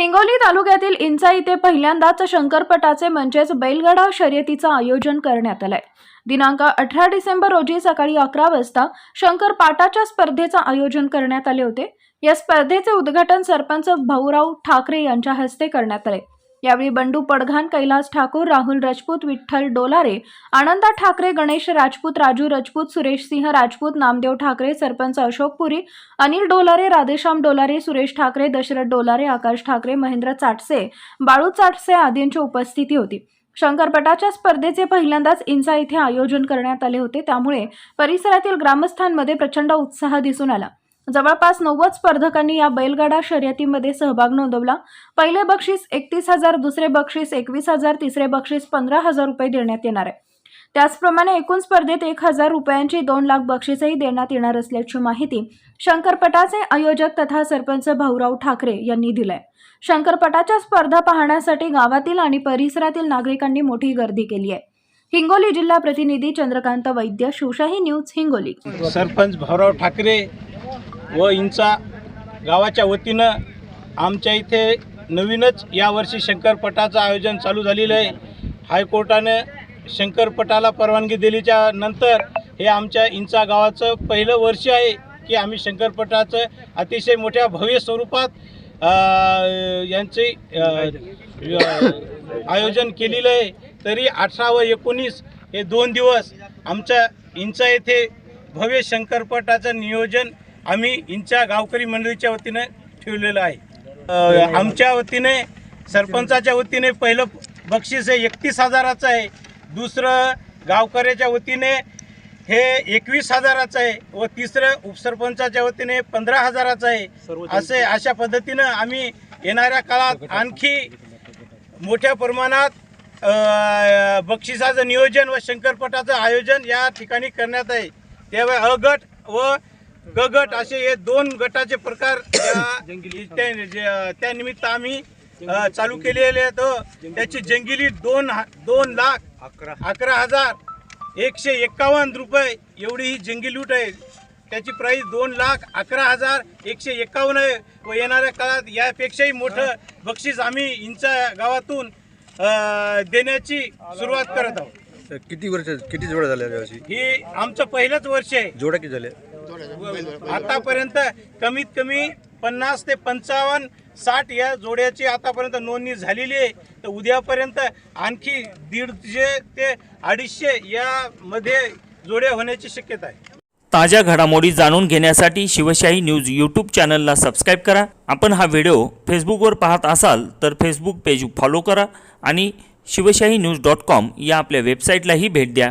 हिंगोली तालुक्यातील इंचा इथे पहिल्यांदाच शंकरपटाचे म्हणजेच बैलगाडा शर्यतीचं आयोजन करण्यात आलंय. दिनांक अठरा डिसेंबर रोजी सकाळी अकरा वाजता शंकरपाटाच्या स्पर्धेचं आयोजन करण्यात आले होते. या स्पर्धेचे उद्घाटन सरपंच भाऊराव ठाकरे यांच्या हस्ते करण्यात आले. यावेळी बंडू पडघान कैलास ठाकूर राहुल राजपूत विठ्ठल डोलारे आनंदा ठाकरे गणेश राजपूत राजू राजपूत सुरेश सिंह राजपूत नामदेव ठाकरे सरपंच अशोक पुरी अनिल डोलारे राधेश्याम डोलारे सुरेश ठाकरे दशरथ डोलारे आकाश ठाकरे महेंद्र चाटसे बाळू चाटसे आदींची उपस्थिती होती. शंकरपटाच्या स्पर्धेचे पहिल्यांदाच इंचा इथे आयोजन करण्यात आले होते. त्यामुळे परिसरातील ग्रामस्थांमध्ये प्रचंड उत्साह दिसून आला. जवळपास नव्वद स्पर्धकांनी या बैलगाडा शर्यतीमध्ये सहभाग नोंदवला. पहिले बक्षीस एकतीस हजार दुसरे बक्षीस एकवीस हजार तिसरे बक्षीस पंधरा हजार रुपये देण्यात येणार आहे. त्याचप्रमाणे एकूण स्पर्धेत एक हजार रुपयांची दोन लाख बक्षीसही देण्यात येणार असल्याची माहिती शंकरपटाचे आयोजक तथा सरपंच भाऊराव ठाकरे यांनी दिलाय. शंकरपटाच्या स्पर्धा पाहण्यासाठी गावातील आणि परिसरातील नागरिकांनी मोठी गर्दी केली आहे. हिंगोली जिल्हा प्रतिनिधी चंद्रकांत वैद्य शिवशाही न्यूज हिंगोली. सरपंच भाऊराव ठाकरे व इंचा गावाच्या वतीनं आमच्या इथे नवीनच यावर्षी शंकरपटाचं आयोजन चालू झालेलं आहे. हायकोर्टानं शंकरपटाला परवानगी दिलीच्या नंतर हे आमच्या इंचा गावाचं पहिलं वर्ष आहे की आम्ही शंकरपटाचं अतिशय मोठ्या भव्य स्वरूपात यांचे आयोजन केलेलं आहे. तरी अठरा व एकोणीस हे दोन दिवस आमच्या इंचा येथे भव्य शंकरपटाचं नियोजन आम्ही इंचा गावकरी मंडळीच्या वतीनं ठेवलेलं आहे. आमच्या वतीने सरपंचाच्या वतीने पहिलं बक्षीस हे एकतीस हजाराचं आहे. दुसरं गावकऱ्याच्या वतीने हे एकवीस हजाराचं आहे व तिसरं उपसरपंचाच्या वतीने पंधरा हजाराचं आहे. असे अशा पद्धतीनं आम्ही येणाऱ्या काळात आणखी मोठ्या प्रमाणात बक्षिसाचं नियोजन व शंकरपटाचं आयोजन या ठिकाणी करण्यात आहे. त्यामुळे अ गट व ग गट असे हे दोन गटाचे प्रकार त्या त्या- जे- त्या निमित्त आम्ही चालू केलेले आहेत. त्याची जंगिली दोन हा- दोन लाख अकरा. अकरा हजार एकशे एक्कावन्न रुपये एवढी ही जंगी लूट आहे. त्याची प्राईस दोन लाख अकरा हजार एकशे एक्कावन्न आहे. व येणाऱ्या काळात यापेक्षाही मोठं बक्षीस आम्ही इंचा गावातून देण्याची सुरुवात करत आहोत. किती वर्ष किती जोड्या झाल्या ही आमचं पहिलंच वर्ष आहे. जोड्या किती झाल्या? आतापर्यंत कमीत कमी पन्नास ते पंचावन्न साठ या जोड्याची आतापर्यंत नोंदणी झालेली आहे. तर उद्यापर्यंत आणखी दीडशे ते अडीचशे यामध्ये जोड्या होण्याची शक्यता आहे. ताज्या घडामोडी जाणून घेण्यासाठी शिवशाही न्यूज यूट्यूब चॅनलला सबस्क्राईब करा. आपण हा व्हिडिओ फेसबुकवर पाहत असाल तर फेसबुक पेज फॉलो करा आणि शिवशाही न्यूज डॉट कॉम या आपल्या वेबसाईटलाही भेट द्या.